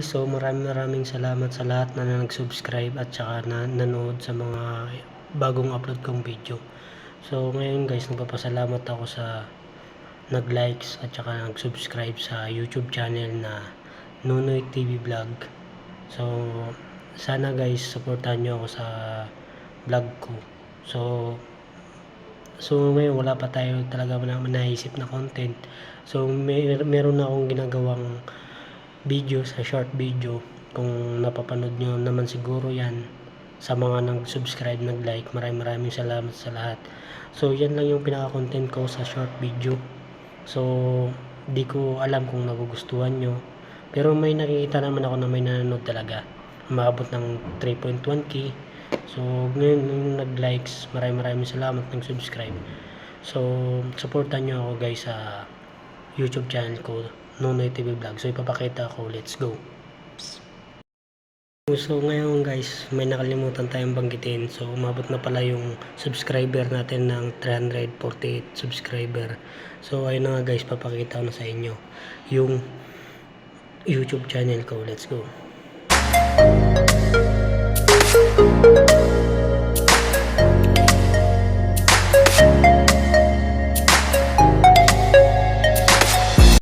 So maraming maraming salamat sa lahat na nag-subscribe at saka na nanood sa mga bagong upload kong video. So ngayon guys, nagpapasalamat ako sa nag-likes at saka nag-subscribe sa YouTube channel na Nunoy TV Vlog. So sana guys, supportahan nyo ako sa vlog ko. So So ngayon wala pa tayo talaga na naisip na content. So may, meron na akong ginagawang video sa short video. Kung napapanood nyo naman siguro yan sa mga nag-subscribe, nag-like maraming maraming salamat sa lahat. So yan lang yung pinaka-content ko sa short video. So di ko alam kung nagugustuhan nyo. Pero may nakikita naman ako na may nanonood talaga. Umabot ng 3.1k so ngayon yung nag-likes maraming maraming salamat ng subscribe so supportan nyo ako guys sa YouTube channel ko Nonoy TV Vlog. So ipapakita ko, let's go. So ngayon guys, may nakalimutan tayong banggitin. So umabot na pala yung subscriber natin ng 348 subscriber. So ayun na nga guys, papakita ko na sa inyo yung YouTube channel ko. Let's go.